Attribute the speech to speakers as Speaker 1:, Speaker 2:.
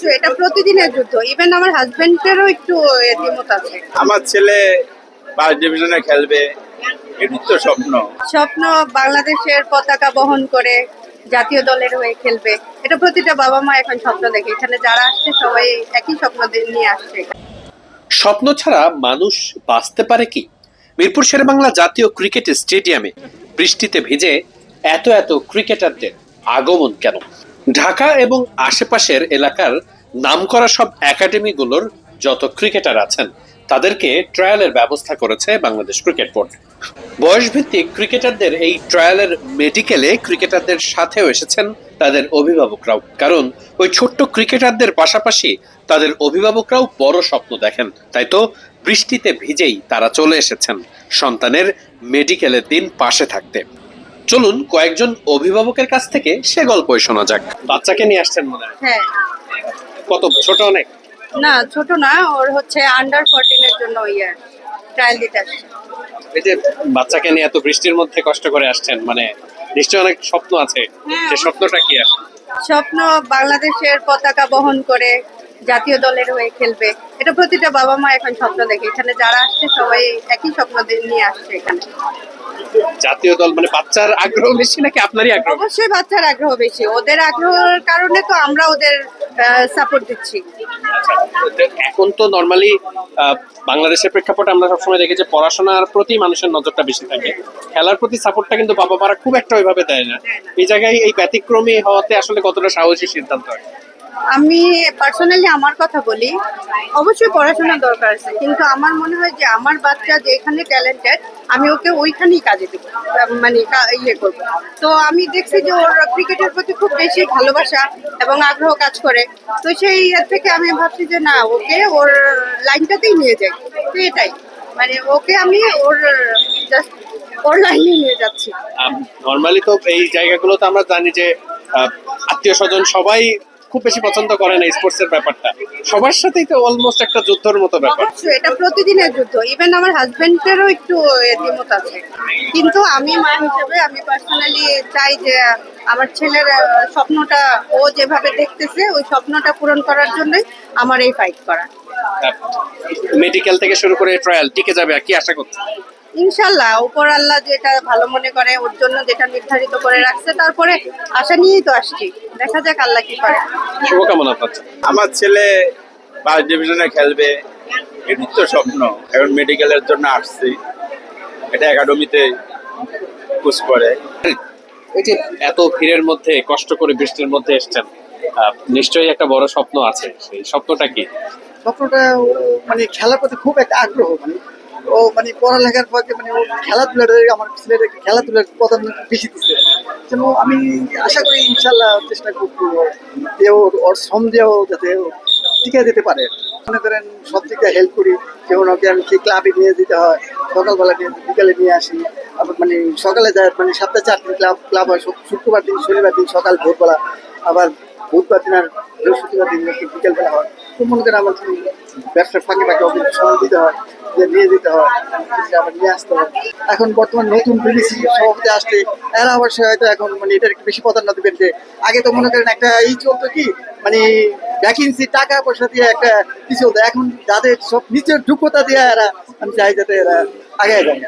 Speaker 1: অবশ্যই এটা প্রতিদিনের যুদ্ধ। ইভেন আমার হাজবেন্ডেরও একটু দ্বিমত আছে।
Speaker 2: আমার ছেলে ফার্স্ট ডিভিশনে খেলবে তো স্বপ্ন।
Speaker 1: স্বপ্ন বাংলাদেশের পতাকা বহন করে জাতীয় দলের হয়ে খেলবে। এটা প্রতিটা বাবা মা এখন স্বপ্ন দেখে। এখানে যারা আসছে সবাই একই স্বপ্ন নিয়ে আসছে।
Speaker 3: স্বপ্ন ছাড়া মানুষ বাঁচতে পারে কি? মিরপুর শেরেবাংলা জাতীয় ক্রিকেট স্টেডিয়ামে বৃষ্টিতে ভিজে এত এত ক্রিকেটারদের আগমন কেন? ঢাকা এবং আশেপাশের এলাকার নামকরা সব একাডেমিগুলোর যত ক্রিকেটার আছেন, তাদেরকে ট্রায়ালের ব্যবস্থা করেছে বাংলাদেশ ক্রিকেট বোর্ড। বয়সভিত্তিক ক্রিকেটারদের এই ট্রায়ালের মেডিকেলে ক্রিকেটারদের সাথেও এসেছেন তাদের অভিভাবকরাও। কারণ ওই ছোট্ট ক্রিকেটারদের পাশাপাশি তাদের অভিভাবকরাও বড় স্বপ্ন দেখেন। তাই তো বৃষ্টিতে ভিজেই তারা চলে এসেছেন সন্তানের মেডিকেলের দিন পাশে থাকতে। চলুন কয়েকজন অভিভাবকের কাছ থেকে সে গল্পই শোনা যাক। বাচ্চাকে নিয়ে আসছেন মনে হয়।
Speaker 1: হ্যাঁ।
Speaker 3: কত? ছোট অনেক?
Speaker 1: না ছোট না ওর হচ্ছে আন্ডার ফোরটিনের জন্য ইয়ার ট্রায়াল দিতে আসছে।
Speaker 3: এই যে বাচ্চাকে নিয়ে এত বৃষ্টির মধ্যে কষ্ট করে আসছেন মানে নিশ্চয়ই অনেক স্বপ্ন আছে।
Speaker 1: হ্যাঁ।
Speaker 3: সে স্বপ্নটা কি
Speaker 1: স্বপ্ন বাংলাদেশের পতাকা বহন করে জাতীয় দলের হয়ে খেলবে। এটা প্রতিটা বাবা মা এখন স্বপ্ন দেখে। এখানে যারা আসছে সবাই একই স্বপ্ন নিয়ে আসছে এখানে।
Speaker 3: জাতীয় দল মানে বাচ্চার আগ্রহ বেশি নাকি আপনারই আগ্রহ?
Speaker 1: অবশ্যই বাচ্চার আগ্রহ বেশি। ওদের আগ্রহের কারণে তো আমরা ওদের সাপোর্ট দিচ্ছি।
Speaker 3: এখন তো নর্মালি বাংলাদেশের প্রেক্ষাপটে আমরা সবসময় দেখি যে পড়াশোনার প্রতি মানুষের নজরটা বেশি থাকে। খেলার প্রতি সাপোর্টটা কিন্তু বাবা মারা খুব একটা ওইভাবে দেয় না। এই জায়গায় এই ব্যতিক্রমী হওয়াতে আসলে কতটা সাহসী সিদ্ধান্ত হয়?
Speaker 1: আমি পার্সোনালি আমার কথা বলি, অবশ্যই পড়াশোনা দরকার আছে, কিন্তু আমার মনে হয় যে আমার বাচ্চা যেখানে ট্যালেন্টেড আমি ওকে ওইখানেই কাজে দেবো মানে ইয়ে করব। তো আমি দেখছি যে ওর ক্রিকেটের প্রতি খুব বেশি ভালোবাসা এবং আগ্রহ কাজ করে। তো সেই ইয়ে থেকে আমি ভাবছি যে না, ওকে ওর লাইনটাতেই নিয়ে যাই, তো এটাই। মানে ওকে আমি ওর জাস্ট ওর লাইনে নিয়ে যাচ্ছি।
Speaker 3: নর্মালি তো এই জায়গাগুলোতে আমরা জানি যে আত্মীয় স্বজন সবাই খুব বেশি পছন্দ করে না স্পোর্টস এর ব্যাপারটা। সবার সাথেই তো অলমোস্ট একটা যুদ্ধর মতো ব্যাপার।
Speaker 1: এটা প্রতিদিনের যুদ্ধ। ইভেন আমার হাজবেন্ডেরও একটু দ্বিমত আছে। কিন্তু আমি মা হিসেবে আমি পার্সোনালি চাই যে আমার ছেলের স্বপ্নটা ও যেভাবে দেখতেছে ওই স্বপ্নটা পূরণ করার জন্যই আমার এই ফাইট করা।
Speaker 3: মেডিকেল থেকে শুরু করে ট্রায়াল টিকে যাবে আর কি আশা করছি
Speaker 1: ইনশাল্লাহ উপর আল্লাহ যেটা ভালো মনে করে ওর জন্য যেটা নির্ধারিত করে রাখছে তারপরে আশা নিয়েই তো আসছি। দেখা যাক আল্লাহ কি করে।
Speaker 3: শুভকামনা পাচ্ছি।
Speaker 2: আমার ছেলে ফার্স্ট ডিভিশনে খেলবে এটাই তো স্বপ্ন। এখন মেডিকেলের জন্য আসছি। এটা একাডেমিতে কোচ করে।
Speaker 3: এই যে এত ভিড়ের মধ্যে কষ্ট করে বৃষ্টির মধ্যে এসছেন আহ, নিশ্চয়ই একটা বড় স্বপ্ন আছে। সেই স্বপ্নটা কি?
Speaker 4: স্বপ্নটা মানে খেলার প্রতি খুব একটা আগ্রহ মানে ও মানে পড়ালেখার পক্ষে মানে ও খেলাধুলার আমার ছেলের খেলাধুলার প্রাধান্য বেশি দিচ্ছে যেন আমি আশা করি ইনশাল্লাহ চেষ্টা করব যে ওর ওর শ্রম দিয়েও যাতে টিকে যেতে পারে। মনে করেন সব দিকে হেল্প করি যেমন ওকে আমি সেই ক্লাবে নিয়ে দিতে হয়, সকালবেলা নিয়ে বিকালে নিয়ে আসি। আবার মানে সকালে যায় মানে সপ্তাহে চারটি ক্লাব ক্লাব হয়, শুক্রবার দিন, শনিবার দিন সকাল, ভোরবেলা। আবার বুধবার দিন আর বৃহস্পতিবার দিন একটু বিকেলবেলা হয় তো মনে করেন আমার ব্যবসার ফাঁকে ফাঁকে ওকে সময় দিতে হয় যে নিয়ে দিতে হয় আবার নিয়ে আসতে হয় এখন বর্তমান নতুন বিবিসি সভাপতি আসছে এরা অবশ্যই হয়তো এখন মানে এটার বেশি প্রাধান্য দেবেন যে আগে তো মনে করেন একটা এই চলতো কি মানে ভ্যাকেন্সি টাকা পয়সা দিয়ে একটা কি চলতো এখন যাদের সব নিজের যোগ্যতা দিয়ে এরা আমি চাই যাতে এরা আগে যায়